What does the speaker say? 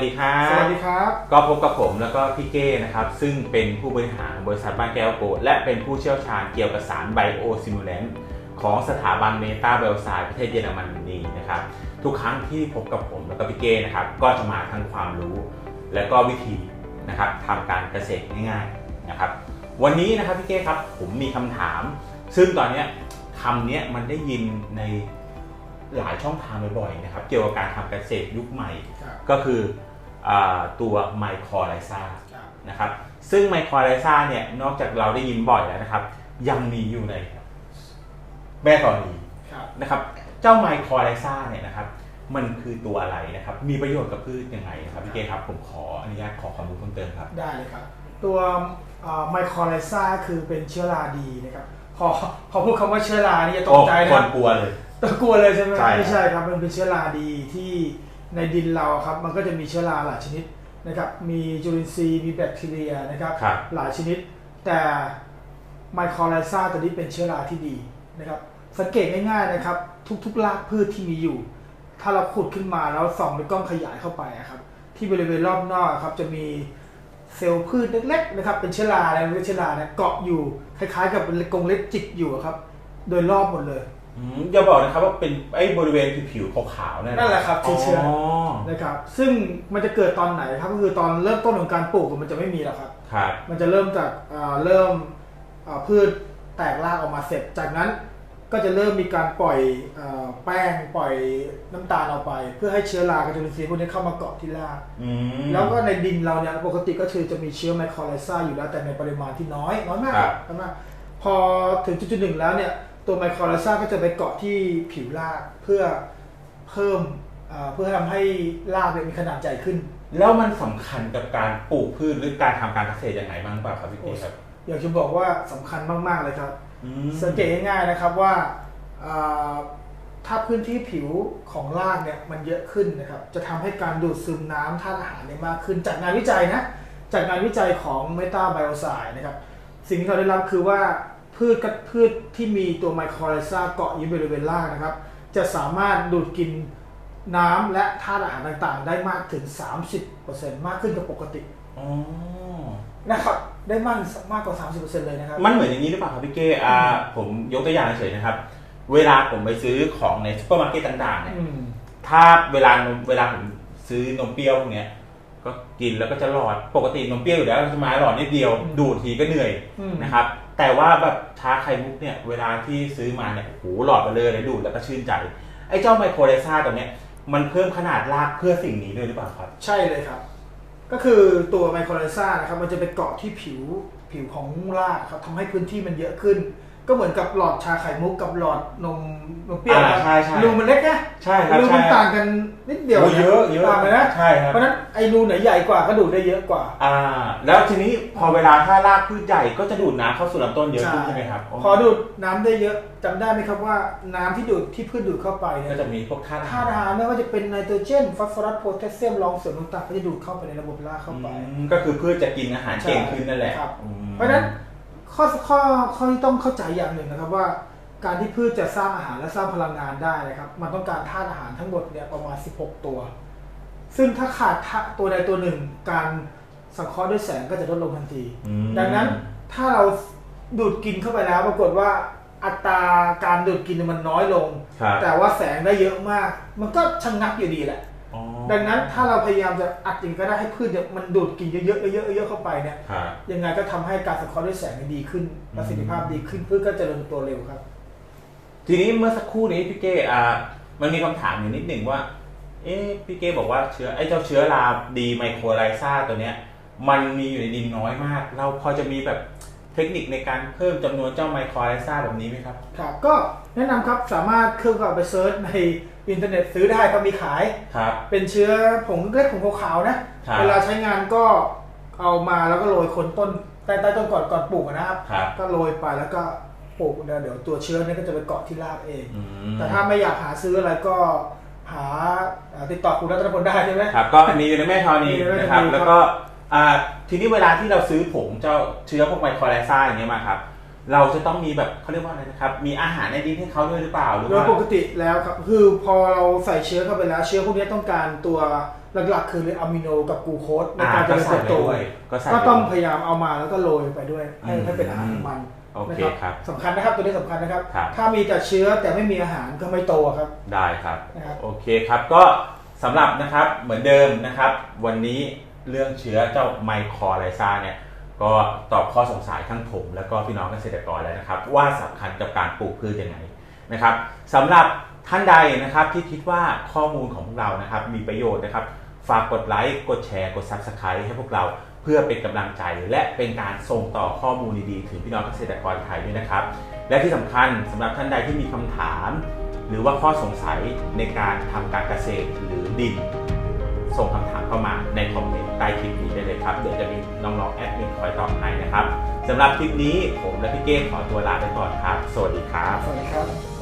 สวัสดีครับสวัสดีครับ ก็พบกับผมแล้วก็พี่เก้นะครับ ซึ่งเป็นผู้บริหารบริษัทบ้านแก้วโกลด์และเป็นผู้เชี่ยวชาญเกี่ยวกับสารไบโอซิมูเลนต์ของสถาบันเมตาไบโอไซด์ประเทศเยอรมนีนะครับ ทุกครั้งที่พบกับผมแล้วก็พี่เก้นะครับ ก็จะมาทั้งความรู้ และก็วิธีนะครับทำการเกษตรง่ายๆนะครับ วันนี้นะครับพี่เก้ครับผมมีคำถาม ซึ่งตอนเนี้ยคำเนี้ยมันได้ยินในหลายช่องทางบ่อยๆนะครับ เกี่ยวกับการทำเกษตรยุคใหม่ครับก็คืออา ตัวไมโครไลซาครับนะครับซึ่งไมโครไลซาเนี่ยนอกจากเราได้ยินบ่อยแล้วนะครับ ยังมีอยู่ในแม่ธรณีครับนะครับเจ้าไมโครไลซาเนี่ยนะครับมันคือตัวอะไรนะครับ มีประโยชน์กับพืชยังไงนะครับพี่เกครับผมขออนุญาตขอความรู้เพิ่มเติมครับ ได้เลยครับ ตัวไมโครไลซาคือเป็นเชื้อราดีนะครับพอพอพูดคำว่าเชื้อรานี่จะตกใจโอ้นะคคนรับกลัวเลยตกกลัวเลยใช่ไหมใช่ครับไม่ใช่ครับมันเป็นเชื้อราดีที่ ในดินเราครับมันก็จะมีเชื้อราหลายชนิดนะครับมีจุลินทรีย์มีแบคทีเรียนะครับครับ หลายชนิด แต่ไมโครไลซาตัวนี้เป็นเชื้อราที่ดีนะครับสังเกตง่ายๆนะครับ ทุกๆรากพืชที่มีอยู่ ถ้าเราขุดขึ้นมาแล้วส่องด้วยกล้องขยายเข้าไปอะครับที่บริเวณรอบนอกอะครับจะมีเซลล์พืชเล็กๆนะครับเป็นเชื้อราอะไรไม่รู้เชื้อราเนี่ยเกาะอยู่คล้ายๆ กับเป็นกรงเล็บจิกอยู่อะครับ โดยรอบหมดเลย อืมอย่าบอกนะครับว่าเป็นไอ้บริเวณผิวๆขาวๆนั่นนั่นแหละครับที่เชื้ออ๋อนะครับ ซึ่งมันจะเกิดตอนไหนครับก็คือตอนเริ่มต้นของการปลูกมันจะไม่มีหรอกครับ ครับ มันจะเริ่มจากเอ่อเริ่มเอ่อพืชแตกรากออกมาเสร็จ จากนั้นก็จะเริ่มมีการปล่อยเอ่อแป้งปล่อยน้ำตาลออกไป เพื่อให้เชื้อรากับจุลินทรีย์พวกนี้เข้ามาเกาะที่รากอืมแล้วก็ในดินเราเนี่ยปกติก็คือจะมีเชื้อไมโครไลซาอยู่แล้วแต่ในปริมาณที่น้อยน้อยมากครับน้อยมากพอถึงจุดๆหนึ่งแล้วเนี่ย ตัวไมโครไลซาก็จะไปเกาะที่ผิวรากเพื่อเพิ่มเอ่อเพื่อทำให้รากเนี่ยมีขนาดใหญ่ขึ้น แล้วมันสำคัญกับการปลูกพืชหรือการทำการเกษตรยังไงบ้างหรือเปล่าครับพี่เกครับอยากจะบอกว่าสำคัญมากๆเลยครับอืมสังเกตง่ายๆนะครับว่าอ่าถ้าพื้นที่ผิวของรากเนี่ยมันเยอะขึ้นนะครับจะทำให้การดูดซึมน้ำธาตุอาหารเนี่ยมากขึ้น จากงานวิจัยนะจากงานวิจัยของเมตาไบโอไซนะครับสิ่งที่เราได้รับคือว่า พืชกับพืชที่มีตัวไมโครไลซาเกาะอยู่บริเวณรากนะครับ จะสามารถดูดกินน้ำและธาตุอาหารต่างๆ ได้มากถึง 30%มากขึ้นกว่าปกติอ๋อนะครับได้มากมากกว่า 30%เลยนะครับ มันเหมือนอย่างนี้หรือเปล่าครับพี่เก้อ่าผมยกตัวอย่างเฉยๆนะครับ เวลาผมไปซื้อของในซูเปอร์มาร์เก็ตต่างๆเนี่ยอืมถ้าเวลานมเวลาผมซื้อนมเปรี้ยวพวกเนี้ยก็กินแล้วก็จะหลอดปกตินมเปรี้ยวอยู่แล้วจะมาหลอดนิดเดียวอืมดูดทีก็เหนื่อยอืม นะครับ แต่ว่าแบบชาไข่มุกเนี่ยเวลาที่ซื้อมาเนี่ยโอ้โหหลอดไปเลยเลยดูดแล้วก็ชื่นใจ ไอ้เจ้าไมโครไลซาตัวเนี้ยมันเพิ่มขนาดรากเพื่อสิ่งนี้ด้วยหรือเปล่าครับ ใช่เลยครับ ก็คือตัวไมโครไลซานะครับมันจะไปเกาะที่ผิวผิวของรากครับทำให้พื้นที่มันเยอะขึ้น ก็เหมือนกับหลอดชาไข่มุกกับหลอดนมนมเปรี้ยวอ่านะใช่ใช่รูมันเล็กนะใช่ครับรูใช่มันต่างกันนิดเดียวโอ้เยอะเยอะต่างกันนะใช่ครับ เพราะฉะนั้นไอ้รูไหนใหญ่กว่าก็ดูดได้เยอะกว่า อ่า แล้วทีนี้พอเวลาถ้ารากพืชใหญ่ก็จะดูดน้ำเข้าสู่ลำต้นเยอะขึ้นใช่ไหมครับพอดูดน้ำได้เยอะจำได้ไหมครับว่าน้ำที่ดูดที่พืชดูดเข้าไปเนี่ก็ยจะมีพวกธาตุอาธาหารตุอาหารไม่ว่าจะเป็นไนโตรเจนฟอสฟอรัสโพแทสเซียมรองเสริมต่างๆก็จะดูดเข้าไปในระบบรากเข้าไป อืมก็คือพืชจะกินอาหารเก่งขึ้นนั่นแหละครับ อืม เพราะฉะนั้น ข้อข้อข้อที่ต้องเข้าใจอย่างหนึ่งนะครับว่าการที่พืชจะสร้างอาหารและสร้างพลังงานได้นะครับ มันต้องการธาตุอาหารทั้งหมดเนี่ยประมาณ 16 ตัว ซึ่งถ้าขาดธาตุตัวใดตัวหนึ่ง การสังเคราะห์ด้วยแสงก็จะลดลงทันทีอืมดังนั้นถ้าเราดูดกินเข้าไปแล้ว ปรากฏว่าอัตราการดูดกินเนี่ยมันน้อยลงครับแต่ว่าแสงได้เยอะมาก มันก็ชะงักอยู่ดีแหละอ๋อ ดังนั้นถ้าเราพยายามจะอัดอย่างก็ได้ให้พืชเนี่ยมันดูดกินเยอะๆเยอะๆเยอะๆเข้าไปเนี่ยครับยังไงก็ทำให้การสังเคราะห์ด้วยแสงเนี่ยดีขึ้นอืมประสิทธิภาพดีขึ้นพืชก็เจริญตัวเร็วครับ ทีนี้เมื่อสักครู่นี้พี่เก้อ่ามันมีคำถามอยู่นิดหนึ่งว่า เอ๊ะพี่เก้บอกว่าเชื้อไอ้เจ้าเชื้อราดีไมโครไลซาตัวเนี้ย มันมีอยู่ในดินน้อยมาก เราพอจะมีแบบ เทคนิคในการเพิ่มจำนวนเจ้าไมโครไลซาแบบนี้ไหมครับ ครับก็แนะนำครับสามารถเครื่องก็เอาไปเซิร์ชในอินเทอร์เน็ตซื้อได้ก็มีขายครับเป็นเชื้อผงเล็กผงขาวๆนะครับเวลาใช้งานก็เอามาแล้วก็โรยคนต้นใต้ใต้ต้นก่อนก่อนปลูกอะนะครับครับ ก็โรยไปแล้วก็ปลูกเดี๋ยวตัวเชื้อเนี่ยก็จะไปเกาะที่รากเองอืมแต่ถ้าไม่อยากหาซื้ออะไรก็หาเอ่อติดต่อคุณรัตนพลได้ใช่ไหมครับก็มีอยู่ในแม่ธรณีมีในแม่ธรณีนะครับครับแล้วก็ อ่าทีนี้เวลาที่เราซื้อผงเจ้าเชื้อพวกไมโครไลซาอย่างเงี้ยมาครับ เราจะต้องมีแบบเขาเรียกว่าอะไรนะครับ มีอาหารในดินให้เขาด้วยหรือเปล่าหรือโดยว่า ปกติแล้วครับ คือพอเราใส่เชื้อเข้าไปแล้ว เชื้อพวกนี้ต้องการตัวหลักๆ คืออะมิโนกับกลูโคสในอ่าการเจก็ริญใส่เติบไปโตด้วยก็ใส่ก็ไปต้องด้วยพยายามเอามาแล้วก็โรยไปด้วย ให้อืมให้เป็นอาหารของมันโอเคนะครับสำคัญนะครับตัวนี้สำคัญนะครับ ครับ ถ้ามีแต่เชื้อแต่ไม่มีอาหารก็ไม่โตครับ ได้ครับ นะครับ โอเคครับก็สำหรับนะครับเหมือนเดิมนะครับ วันนี้ เรื่องเชื้อเจ้าไมโครไลซาเนี่ยก็ตอบข้อสงสัยทั้งผมแล้วก็พี่น้องเกษตรกรแล้วนะครับ ว่าสำคัญกับการปลูกพืชยังไงนะครับสำหรับท่านใดนะครับที่คิดว่าข้อมูลของพวกเรานะครับ มีประโยชน์นะครับ ฝากกดไลค์กดแชร์กด Subscribe ให้พวกเราเพื่อเป็นกำลังใจ และเป็นการส่งต่อข้อมูลดีๆถึงพี่น้องเกษตรกรไทยด้วยนะครับ และที่สำคัญสำหรับท่านใดที่มีคำถาม หรือว่าข้อสงสัยในการทำการเกษตรหรือดิน ส่งคำถามเข้ามาในคอมเมนต์ใต้คลิปนี้ได้เลยครับ เดี๋ยวจะมีน้องๆแอดมินคอยตอบให้นะครับสำหรับคลิปนี้ผมและพี่เก้ขอตัวลาไปก่อนครับ สวัสดีครับ สวัสดีครับ